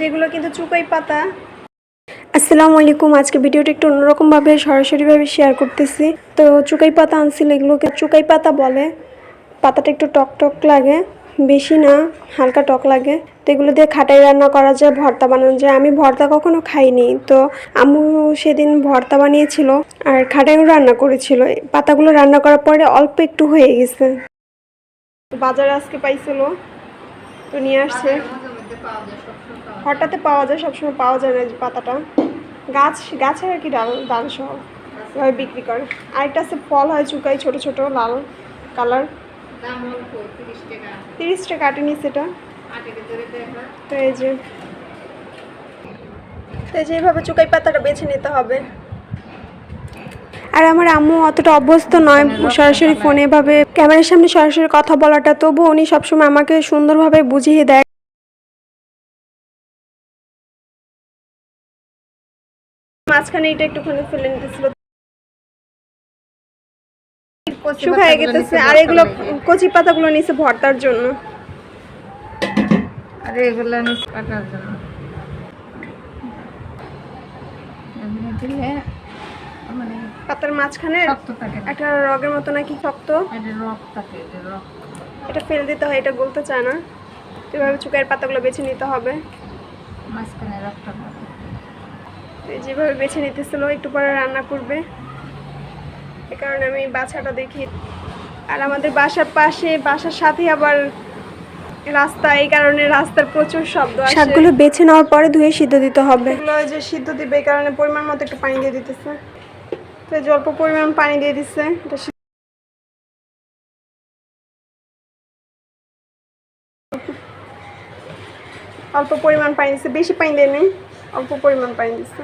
যেগুলো কিন্তু চুকাই পাতা। আসসালামু আলাইকুম, আজকে ভিডিওটা একটু অন্যরকমভাবে সরাসরিভাবে শেয়ার করতেছি। তো চুকাই পাতা আনছিল এগুলোকে চুকাই পাতা বলে। পাতাটা একটু টক টক লাগে, বেশি না, হালকা টক লাগে। তো এগুলো দিয়ে খাটাই রান্না করা যায়, ভর্তা বানানো যায়। আমি ভর্তা কখনো খাইনি। তো আম্মু সেদিন ভর্তা বানিয়েছিল আর খাটাইও রান্না করেছিল। পাতাগুলো রান্না করার পরে অল্প একটু হয়ে গেছে। বাজারে আজকে পাইছিল, তো নিয়ে আসছে। হঠাৎ পাওয়া যায়। সবসময় পাওয়া যায় না এই পাতাটা। গাছ গাছের আর কি ডাল ডাল সহ এভাবে বিক্রি করে। আরেকটা আছে ফল হয় চুকাই ছোট ছোট লাল কালার। তিরিশ টাকা। এটা। আটেকে তো এই যে তো এই যে এইভাবে চুকাই পাতাটা বেছে নিতে হবে। আর আমার আম্মু অতটা অভ্যস্ত নয় সরাসরি ফোনে এভাবে ক্যামেরার সামনে সরাসরি কথা বলাটা। তবু উনি সবসময় আমাকে সুন্দরভাবে বুঝিয়ে দেয়। মাঝখানে এটা একটুখানি ফেলে নিতেছিল। শুকায় গেতেছে। আর এগুলো কচি পাতাগুলো নিচে ভর্তার জন্য। আরে এগুলো নিচ কাটার জন্য। মানে পাতার মাঝখানে। একটা রগের মতো নাকি শক্ত? এটা রক থাকে এটা রক এটা ফেলে দিতে হয় এটা গলতে চায় না। এভাবে চুকের পাতাগুলো বেছে নিতে হবে। মাঝখানে এই যেভাবে বেছে নিতেছিল একটু পরে রান্না করবে। এ কারণে আমি বাছাটা দেখি। আর আমাদের বাসার পাশে বাসার সাথে আবার রাস্তা এই কারণে রাস্তার প্রচুর শব্দ আসে শাকগুলো বেছে নেওয়ার পরে ধুয়ে সিদ্ধ দিতে হবে। এগুলো যে সিদ্ধ দিবে এই কারণে পরিমাণ মতো একটু পানি দিয়ে দিতেছে। তো অল্প পরিমাণ পানি দিয়ে দিচ্ছে এটা অল্প পরিমাণ পানি দিচ্ছে বেশি পানি দেয় নেই অল্প পরিমাণ পানি দিচ্ছে।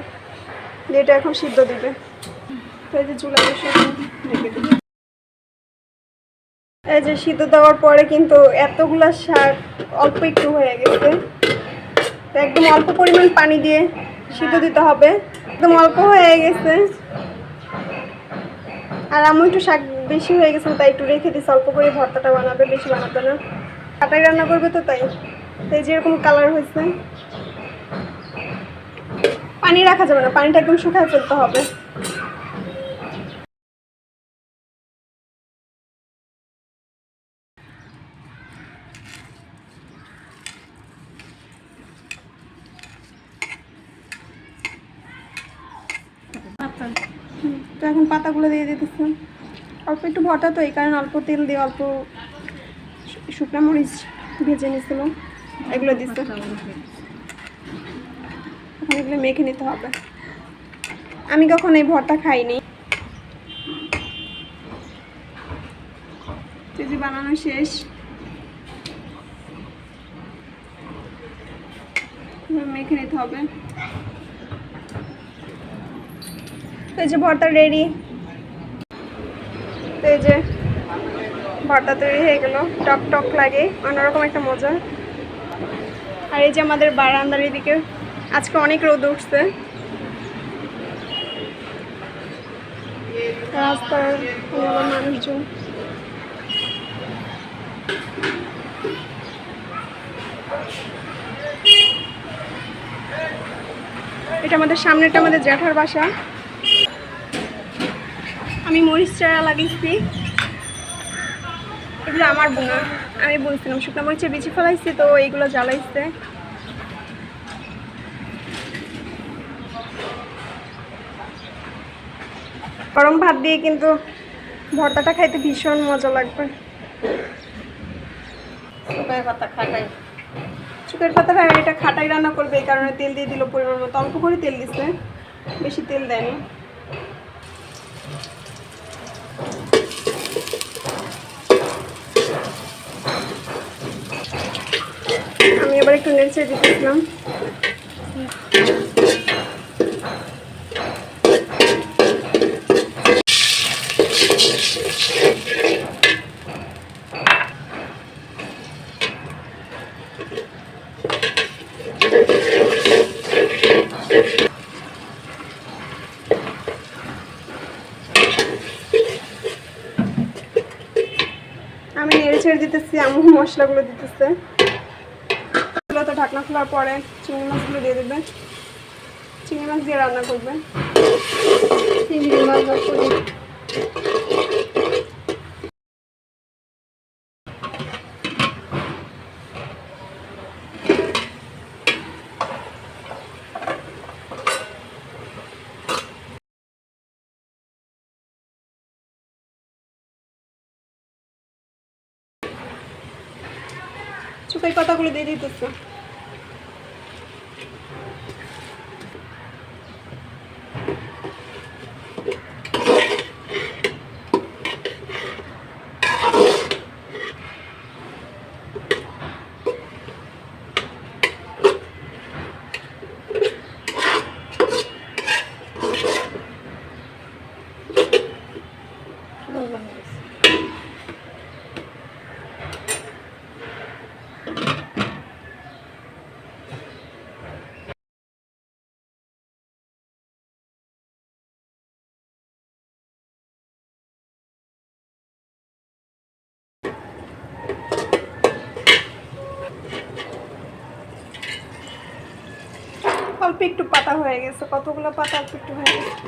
দিয়ে এটা এখন সিদ্ধ দিবে। এই যে চুলা বসে এই যে সিদ্ধ দেওয়ার পরে কিন্তু এতগুলা শাক অল্প একটু হয়ে গেছে। একদম অল্প পরিমাণ পানি দিয়ে সিদ্ধ দিতে হবে। একদম অল্প হয়ে গেছে। আর আমি একটু শাক বেশি হয়ে গেছে, তাই একটু রেখে দিচ্ছি অল্প করে ভর্তাটা বানাবে, বেশি বানাবে না। কাটাই রান্না করবে তো তাই। তাই যেরকম কালার হয়েছে। পানি রাখা যাবে না, পানিটা একদম শুকায় ফেলতে হবে। তো এখন পাতাগুলো দিয়ে দিতেছি। অল্প একটু ভর্তা তো এই কারণে অল্প তেল দিয়ে অল্প শুকনো মরিচ ভেজে নিয়েছিল এগুলো দিচ্ছে। এগুলো মেখে নিতে হবে। আমি কখনো এই ভর্তা খাইনি। চিজি বানানো শেষ। মেখে নিতে হবে। এই যে ভর্তা রেডি। তো এই যে ভর্তা তৈরি হয়ে গেল। টক টক লাগে, অন্যরকম একটা মজা। আর এই যে আমাদের বারান্দার এদিকে আজকে অনেক রোদ উঠছে। রাস্তার মানুষজন। এটা আমাদের সামনেটা আমাদের জ্যাঠার বাসা। আমি মরিচ চারা লাগিয়েছি। এগুলো আমার বোনা। আমি বলছিলাম শুকনো মরিচের বিচি ফেলাইছি, তো এইগুলো জ্বালাইছে। গরম ভাত দিয়ে কিন্তু ভর্তাটা খাইতে ভীষণ মজা লাগবে। শুকায় পাতা খাটাই। চুকের পাতাটা এটা খাটাই রান্না করবে এই কারণে তেল দিয়ে দিল পরিমাণ মতো। অল্প করে তেল দিচ্ছে বেশি তেল দেয়নি। আমি এবার একটু নেড়ে দিতেছিলাম। আমি নেড়ে ছেড়ে দিতেছি আমু মশলাগুলো দিতেছে। তো ঢাকনা খোলার পরে চিংড়ি মাছগুলো দিয়ে দেবে। চিংড়ি মাছ দিয়ে রান্না করবে। চিংড়ি মাছ চুকাই পাতাগুলো দিয়ে দিতেছে। লবণ অল্প একটু পাতা হয়ে গেছে কতগুলো পাতা অল্প একটু হয়ে গেছে?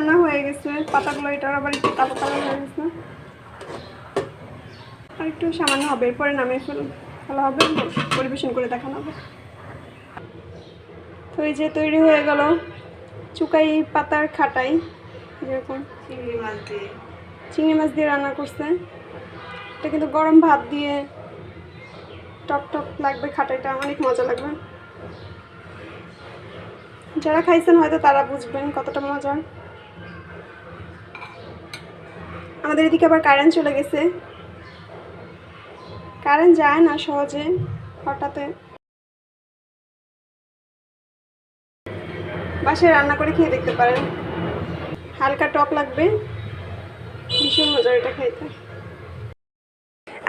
রান্না হয়ে গেছে পাতাগুলো এটার আবার একটু কালো কালার হয়ে গেছে। আর একটু সামান্য হবে এরপরে নামিয়ে ফেল ফেলা হবে পরিবেশন করে দেখানো হবে। তো এই যে তৈরি হয়ে গেল চুকাই পাতার খাটাই যেরকম চিংড়ি মাছ দিয়ে। চিংড়ি মাছ দিয়ে রান্না করছে। এটা কিন্তু গরম ভাত দিয়ে টক টক লাগবে খাটাইটা অনেক মজা লাগবে। যারা খাইছেন হয়তো তারা বুঝবেন কতটা মজার। আমাদের এদিকে আবার কারেন্ট চলে গেছে। কারেন্ট যায় না সহজে, হঠাৎ বাসায় রান্না করে খেয়ে দেখতে পারেন। হালকা টক লাগবে, ভীষণ মজার এটা খাইতে।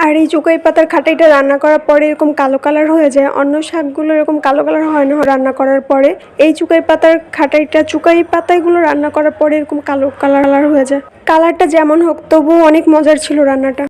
আর এই চুকাই পাতার খাটাইটা রান্না করার পরে এরকম কালো কালার হয়ে যায়, অন্য শাকগুলো এরকম কালো কালার হয় না রান্না করার পরে। এই চুকাই পাতার খাটাইটা চুকাই পাতাগুলো রান্না করার পরে এরকম কালো কালার কালার হয়ে যায়। কালারটা যেমন হোক তবুও অনেক মজার ছিল রান্নাটা।